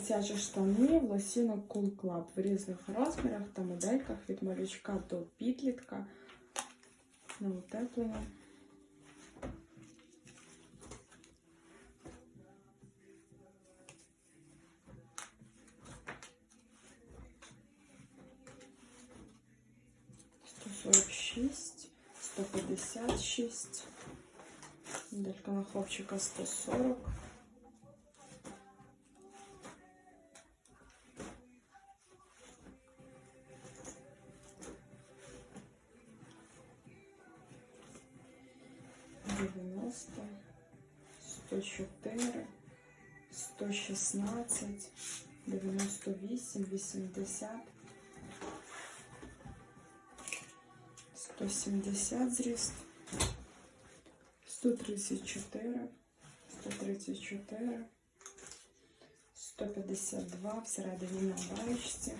Дитячі штани в лосінок Cool Club в різних розмірах та модельках від малючка до підлітка на утеплення. Сорок шість, сто п'ятдесят шість. На хлопчика сто сорок. Девяносто, сто чотири, сто шістнадцять, дев'яносто вісім, вісімдесят, сто сімдесят зріст, сто тридцять чотири, сто тридцять чотири, сто п'ятдесят два всередині на баєчці.